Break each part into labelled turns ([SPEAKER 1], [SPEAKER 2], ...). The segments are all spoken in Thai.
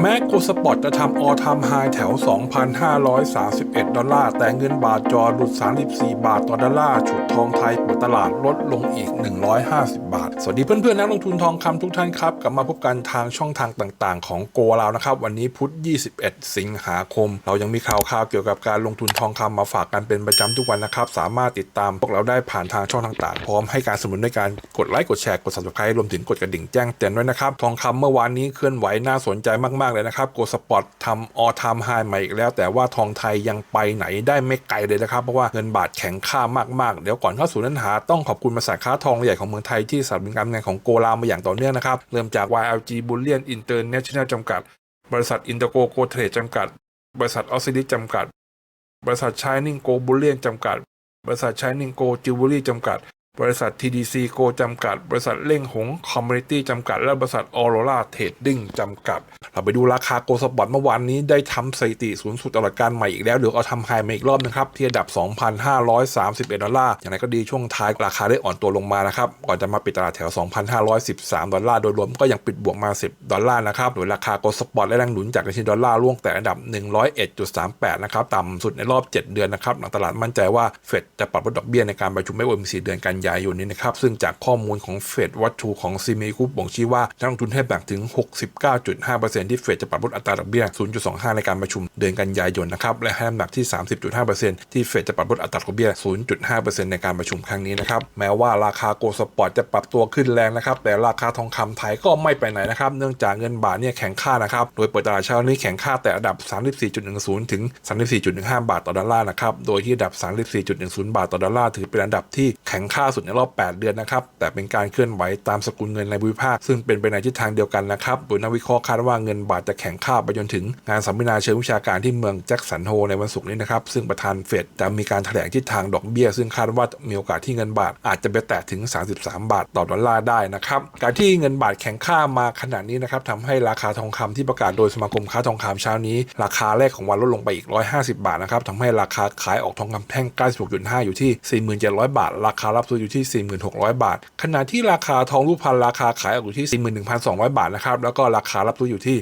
[SPEAKER 1] แม้โกสปอร์ตจะทำออทามไฮแถว 2,531 ดอลลาร์ แต่เงินบาทจอหลุด 34 บาทต่อดอลลาร์ ฉุดทองไทยปิดตลาดลดลงอีก 150 บาท สวัสดีเพื่อนๆ นักลงทุนทองคำทุกท่านครับ กลับมาพบกันทางช่องทางต่างๆ ของโกลาวนะครับ วันนี้พุธ 21 สิงหาคม เรายังมีข่าวข่าวเกี่ยวกับการลงทุนทองคำมาฝากกันเป็นประจำทุกวันนะครับ สามารถติดตามพวกเราได้ผ่านทางช่องต่างๆพร้อมให้การสนับสนุนในการกดไลค์กดแชร์กด subscribe รวมถึงกดกระดิ่งแจ้งเตือนด้วยนะครับทองคำเมื่อวานนี้เคลื่อนไหวน่าสนใจมากๆเลยนะครับโกสปอร์ตทำออทามไฮใหม่อีกแล้ว แต่ว่าทองไทยยังไปไหนได้ไม่ไกลเลยนะครับ เพราะว่าเงินบาทแข็งค่ามากๆ เดี๋ยวก่อนเข้าสู่เนื้อหา ต้องขอบคุณบริษัทค้าทองใหญ่ของเมืองไทยที่สนับสนุนการเงินของโกลามาอย่างต่อเนื่องนะครับ เริ่มจาก YLG Bullion International จำกัด บริษัทอินเตอร์โกโกเทรดจำกัด บริษัทออสซิลิจำกัด บริษัทชายนิงโกบูเลียนจำกัด บริษัทชายนิงโกจิวเวลรี่จำกัด บริษัท TDC โกจำกัด บริษัทเล่งหงคอมมูนิตี้จำกัด และบริษัทออโรราเทรดดิ้งจำกัด เราไปดูราคาโกลสปอร์ตเมื่อวานนี้ได้ทำสถิติสูงสุดตลอดการใหม่อีกแล้ว เดี๋ยวเอาทำไฮมาอีกรอบนะครับ ที่ระดับ 2,531 ดอลลาร์ อย่างไรก็ดีช่วงท้ายราคาได้อ่อนตัวลงมานะครับ ก่อนจะมาปิดตลาดแถว 2,513 ดอลลาร์ โดยรวมก็ยังปิดบวกมา 10 ดอลลาร์นะครับ โดยราคาโกลสปอร์ตและแรงหนุนจากดัชนีดอลลาร์ล่วงแต่อันดับ 101.38 นะครับ ต่ำสุดในรอบ 7 เดือนนะครับหลังตลาดมั่นใจว่าเฟดจะปรับลดดอกเบี้ยในการประชุมไม่ OMC เดือนกันยายนนี้นะครับ ซึ่งจากข้อมูลของเฟดวัตถุของซีเมกุปบ่งชี้ว่านักลงทุนให้แบ่งถึง 69.5%ที่เฟดจะปรับลดอัตราดอกเบี้ย 0.25 ในการประชุมเดือนกันยายนนะครับ และให้น้ำหนักที่ 30.5%ที่เฟดจะปรับลดอัตราดอกเบี้ย 0.5%ในการประชุมครั้งนี้นะครับ แม้ว่าราคาโกลสปอร์ตจะปรับตัวขึ้นแรงนะครับ แต่ราคาทองคำไทยก็ไม่ไปไหนนะครับ เนื่องจากเงินบาทเนี่ยแข็งค่านะครับ โดยเปิดตลาดเช้านี้แข็งค่าแต่ระดับ 34.10 ถึง 34.15 บาทต่อดอลลาร์นะครับ โดยที่ระดับ 34.10 บาทต่อดอลลาร์ถือเป็นอันดับที่แข็งค่าสุดในรอบ 8 เดือนนะครับ แต่เป็นการเคลื่อนไหวตามสกุลเงินในภูมิภาค ซึ่งเป็นไปในทิศทางเดียวกันนะครับโดยนักวิเคราะห์คาดว่าเงินบาทจะแข็งค่าไปจนถึงงานสัมมนาเชิงวิชาการที่เมืองแจ็คสันโฮในวันศุกร์นี้นะครับ ซึ่งประธานเฟดจะมีการแถลงทิศทางดอกเบี้ย ซึ่งคาดว่ามีโอกาสที่เงินบาทอาจจะไปแตะถึง 33 บาทต่อดอลลาร์ได้นะครับ การที่เงินบาทแข็งค่ามาขนาดนี้นะครับทำให้ราคาทองคำที่ประกาศโดยสมาคมค้าทองคำเช้านี้ ราคาแรกของวันลดลงไปอีก 150 บาทนะครับทำให้ราคาขายออกทองคำแท่ง96.5 อยู่ที่ 4700 บาท ราคารับซื้ออยู่ที่ 4600 บาท ขณะที่ราคาทองรูปพรรณราคาขายออกอยู่ที่ 41,200 บาทนะครับ แล้วก็ราคารับซื้ออยู่ที่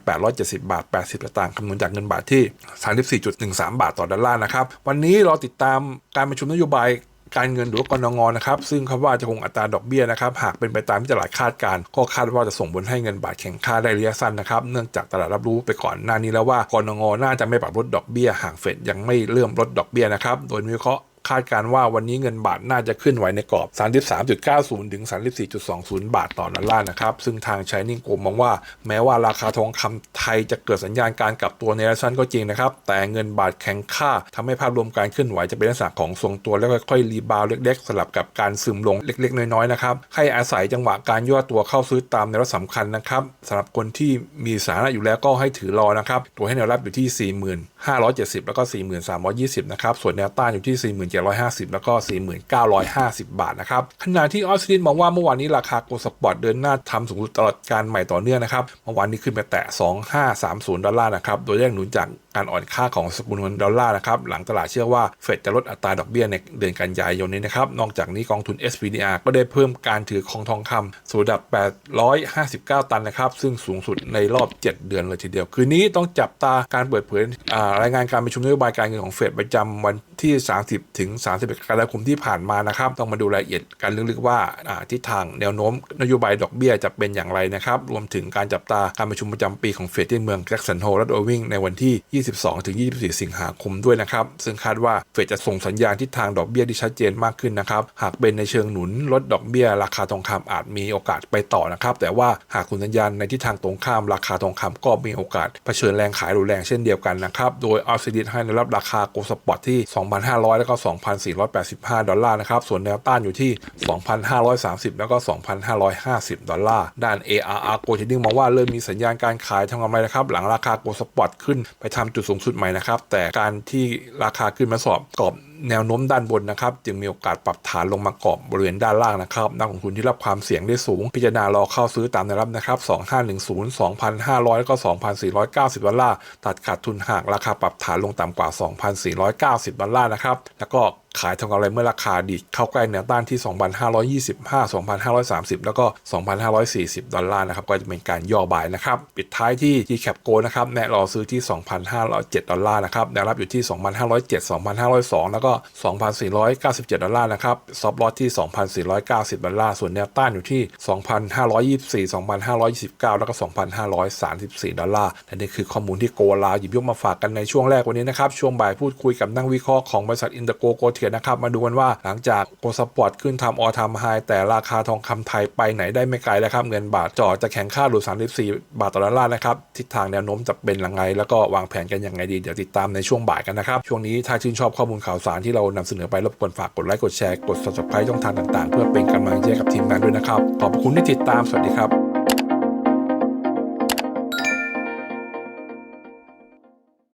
[SPEAKER 1] 39,870 บาท 80สตางค์คำนวณจากเงินบาทที่ 34.13 บาทต่อดอลลาร์นะครับ วันนี้เรอติดตามการประชุมนโยบายการเงินหรือว่ากรงงนะครับ ซึ่งคาดว่าจะคงอัตราดอกเบี้ยนะครับ หากเป็นไปตามที่ตลาดคาดการณ์ก็คาดว่าจะส่งผลให้เงินบาทแข็งค่าได้ระยะสั้นนะครับ เนื่องจากตลาดรับรู้ไปก่อนหน้านี้แล้วว่ากรงงน่าจะไม่ปรับลดดอกเบี้ยหากเฟดยังไม่เริ่มลดดอกเบี้ยนะครับ โดยมีวิเคราะห์ คาดการว่าวันนี้เงินบาทน่าจะขึ้นไหวในกรอบ 33.90 ถึง 34.20 บาทต่อดอลลาร์นะครับ ซึ่งทางชายนิ่งโกมองว่า แม้ว่าราคาทองคำไทยจะเกิดสัญญาณการกลับตัวในระยะสั้นก็จริงนะครับ แต่เงินบาทแข็งค่าทำให้ภาพรวมการเคลื่อนไหวจะเป็นลักษณะของทรงตัวแล้วค่อยๆรีบาวด์เล็กๆ สลับกับการซึมลงเล็ก ๆ น้อยๆนะครับ ให้อาศัยจังหวะการย่อตัวเข้าซื้อตามแนวรับสำคัญนะครับสำหรับคนที่มีสถานะอยู่แล้วก็ให้ถือรอนะครับ ตัวให้แนวรับอยู่ที่ 4570 แล้วก็ 4320 นะครับ ส่วนแนวต้านอยู่ที่4750 แล้วก็4950 บาทนะครับขณะที่ออสซิลินมองว่าเมื่อวานนี้ราคาโกลสปอร์ตเดินหน้าทำสูงสุดตลอดการใหม่ต่อเนื่องนะครับเมื่อวานนี้ขึ้นไปแตะ 2530 ดอลลาร์นะครับโดยแรงหนุนจากการอ่อนค่าของสกุลเงินดอลลาร์นะครับหลังตลาดเชื่อว่าเฟดจะลดอัตราดอกเบี้ยในเดือนกันยายนนี้นะครับนอกจากนี้กองทุน SPDR ก็ได้เพิ่มการถือของทองคำสู่ระดับ 859 ตันนะครับซึ่งสูงสุดในรอบ 7 เดือนเลยทีเดียว คืนนี้ต้องจับตาการเปิดเผยรายงานการประชุมนโยบายการเงินของเฟดประจำวันที่ 30ถึง 31 กรกฎาคมที่ผ่านมานะครับ ต้องมาดูรายละเอียดการลึกๆว่าทิศทางแนวโน้มนโยบายดอกเบี้ยจะเป็นอย่างไรนะครับ รวมถึงการจับตาการประชุมประจำปีของเฟดที่เมืองแจ็คสันโฮรัฐโอวิงในวันที่ 22-24 สิงหาคมด้วยนะครับ ซึ่งคาดว่าเฟดจะส่งสัญญาณทิศทางดอกเบี้ยที่ชัดเจนมากขึ้นนะครับ หากเป็นในเชิงหนุนลดดอกเบี้ย ราคาทองคำอาจมีโอกาสไปต่อนะครับ แต่ว่าหากคุณสัญญาณในทิศทางตรงข้ามราคาทองคำก็มีโอกาสเผชิญแรงขายรุนแรงเช่นเดียวกันนะครับ โดยออสซิลินให้ในรับราคาโกลสปอตที่ 2,500 แล้วก็2,485 ดอลลาร์นะครับ ส่วนแนวต้านอยู่ที่ 2,530 แล้วก็ 2,550 ดอลลาร์ ด้าน ARR โกลเทนดิ้งมองว่าเริ่มมีสัญญาณการขายทำกำไรนะครับ หลังราคาโกลสปอตขึ้นไปทำจุดสูงสุดใหม่นะครับ แต่การที่ราคาขึ้นมาสอบกรอบ แนวโน้มด้านบนนะครับ จึงมีโอกาสปรับฐานลงมากรอบบริเวณด้านล่างนะครับนักลงทุนที่รับความเสี่ยงได้สูง พิจารณารอเข้าซื้อตามแนวรับนะครับ 2510 2,500 แล้วก็ 2,490 ดอลลาร์ตัดขาดทุนหากราคาปรับฐานลงต่ำกว่า 2,490 ดอลลาร์นะครับ แล้วก็ ขายทองคำอะไรเมื่อราคาดีดเข้าใกล้แนวต้านที่ 2,525 2,530 แล้วก็ 2,540 ดอลลาร์นะครับ ก็จะเป็นการย่อบายนะครับ ปิดท้ายที่ GCAP Go นะครับ แนะรอซื้อที่ 2,507 ดอลลาร์นะครับ แนวรับอยู่ที่ 2,507 2,502 แล้วก็ 2,497 ดอลลาร์นะครับ ซอฟต์ลอสที่ 2,490 ดอลลาร์ ส่วนแนวต้านอยู่ที่ 2,524 2,529 แล้วก็ 2,534 ดอลลาร์และนี่คือข้อมูลที่โกลาหยิบยกมาฝากกันในช่วงแรกวันนี้นะครับ ช่วงบ่ายพูดคุยกับนักวิเคราะห์ของบริษัทอินเตอร์โกโกเทียนะครับ มาดูกันว่าหลังจากโกลสปอร์ตขึ้นทำออทามไฮแต่ราคาทองคำไทยไปไหนได้ไม่ไกลแล้วครับ เงินบาทจ่อจะแข็งค่าหลุด34 บาทต่อดอลลาร์นะครับ ทิศทางแนวโน้มจะเป็นยังไง แล้วก็วางแผนกันยังไงดี เดี๋ยวติดตามในช่วงบ่ายกันนะครับ ช่วงนี้ถ้าชื่นชอบข้อมูลข่าวสารที่เรานำเสนอไปรบกวนฝากกดไลค์กดแชร์กด subscribe ช่องทางต่างๆ เพื่อเป็นกำลังใจกับทีมงานด้วยนะครับขอบคุณที่ติดตามสวัสดีครับ